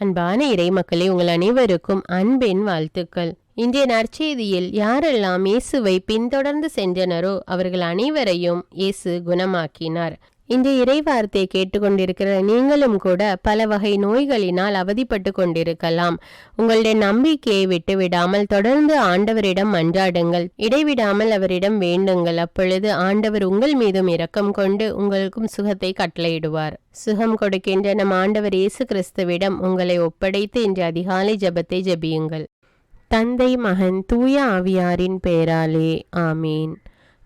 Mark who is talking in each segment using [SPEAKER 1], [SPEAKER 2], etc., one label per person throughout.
[SPEAKER 1] அன்பான இறைமக்களே உங்கள் அனைவருக்கும் அன்பின் வாழ்த்துக்கள். இன்றைய நற்செய்தியில் யாரெல்லாம் இயேசுவை பின்தொடர்ந்து சென்றனரோ அவர்கள் அனைவரையும் இயேசு குணமாக்கினார். இந்த இறைவார்த்தை கேட்டுக்கொண்டிருக்கிற நீங்களும் கூட பல வகை நோய்களினால் அவதிப்பட்டு கொண்டிருக்கலாம். உங்களுடைய நம்பிக்கையை விட்டுவிடாமல் தொடர்ந்து ஆண்டவரிடம் மன்றாடுங்கள் இடைவிடாமல் அவரிடம் வேண்டுங்கள். அப்பொழுது ஆண்டவர் உங்கள் மீதும் இரக்கம் கொண்டு உங்களுக்கும் சுகத்தை கட்டளையிடுவார். சுகம் கொடுக்கின்ற நம் ஆண்டவர் இயேசு கிறிஸ்துவிடம் உங்களை ஒப்படைத்து இன்று அதிகாலை ஜெபத்தை ஜெபியுங்கள். தந்தை மகன் தூய ஆவியாரின் பெயராலே ஆமீன்.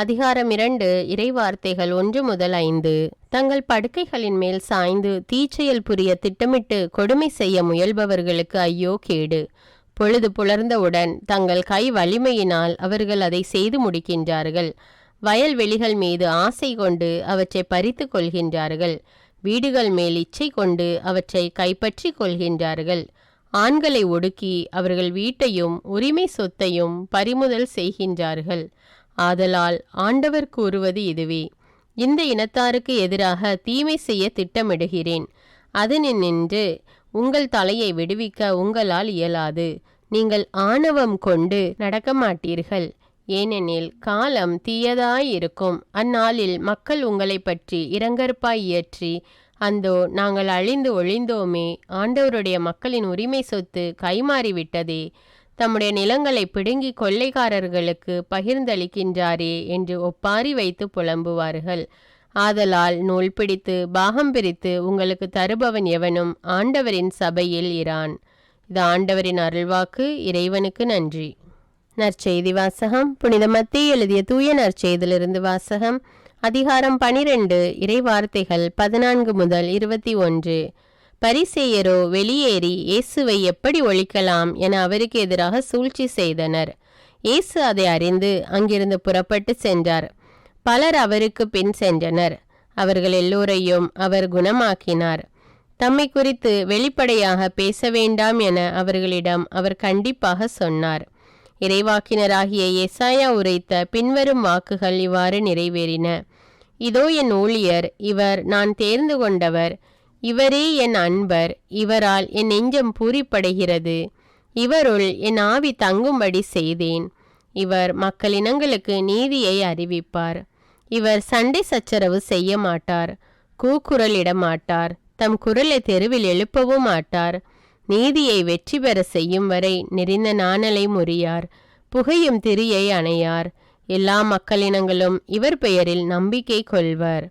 [SPEAKER 1] அதிகாரம் இரண்டு இறைவார்த்தைகள் ஒன்று முதல் ஐந்து. தங்கள் படுக்கைகளின் மேல் சாய்ந்து தீச்செயல் புரிய திட்டமிட்டு கொடுமை செய்ய முயல்பவர்களுக்கு ஐயோ கேடு. பொழுது புலர்ந்தவுடன் தங்கள் கை வலிமையினால் அவர்கள் அதை செய்து முடிக்கின்றார்கள். வயல்வெளிகள் மீது ஆசை கொண்டு அவற்றை பறித்து கொள்கின்றார்கள். வீடுகள் மேல் இச்சை கொண்டு அவற்றை கைப்பற்றி கொள்கின்றார்கள். ஆண்களை ஒடுக்கி அவர்கள் வீட்டையும் உரிமை சொத்தையும் பறிமுதல் செய்கின்றார்கள். ஆதலால் ஆண்டவர் கூறுவது இதுவே இந்த இனத்தாருக்கு எதிராக தீமை செய்ய திட்டமிடுகிறேன். அது நின்று உங்கள் தலையை விடுவிக்க உங்களால் இயலாது. நீங்கள் ஆணவம் கொண்டு நடக்க மாட்டீர்கள் ஏனெனில் காலம் தீயதாயிருக்கும். அந்நாளில் மக்கள் உங்களை பற்றி இரங்கற்பாய் இயற்றி அந்தோ நாங்கள் அழிந்து ஒழிந்தோமே ஆண்டவருடைய மக்களின் உரிமை சொத்து கைமாறிவிட்டதே. தம்முடைய நிலங்களை பிடுங்கி கொள்ளைக்காரர்களுக்கு பகிர்ந்தளிக்கின்றாரே என்று ஒப்பாரி வைத்து புலம்புவார்கள். ஆதலால் நூல் பிடித்து பாகம் பிரித்து உங்களுக்கு தருபவன் எவனும் ஆண்டவரின் சபையில் இரான். இது ஆண்டவரின் அருள்வாக்கு இறைவனுக்கு நன்றி. நற்செய்தி வாசகம் புனித மத்திய எழுதிய தூய நற்செய்தியிலிருந்து வாசகம் அதிகாரம் பனிரெண்டு இறைவார்த்தைகள் பதினான்கு முதல் இருபத்தி ஒன்று. பரிசேயரோ வெளியேறி இயேசுவை எப்படி ஒழிக்கலாம் என அவருக்கு எதிராக சூழ்ச்சி செய்தனர். இயேசு அதை அறிந்து அங்கிருந்து புறப்பட்டு சென்றார். பலர் அவருக்கு பின் சென்றனர். அவர்கள் எல்லோரையும் அவர் குணமாக்கினார். தம்மை குறித்து வெளிப்படையாக பேச வேண்டாம் என அவர்களிடம் அவர் கண்டிப்பாக சொன்னார். இறைவாக்கினராகிய எசாயா உரைத்த பின்வரும் வாக்குகள் இவ்வாறு நிறைவேறின. இதோ என் ஊழியர் இவர் நான் தேர்ந்து கொண்டவர் இவரே என் அன்பர் இவரால் என் நெஞ்சம் பூரிப்படைகிறது. இவருள் என் ஆவி தங்கும்படி செய்தேன். இவர் மக்களினங்களுக்கு நீதியை அறிவிப்பார். இவர் சண்டை சச்சரவு செய்ய மாட்டார் கூக்குரலிட மாட்டார் தம் குரலை தெருவில் எழுப்பவும் மாட்டார். நீதியை வெற்றி பெற செய்யும் வரை நெறிந்த நாணலை முறியார். புகையும் திரியை அணையார். எல்லா மக்களினங்களும் இவர் பெயரில் நம்பிக்கை கொள்வர்.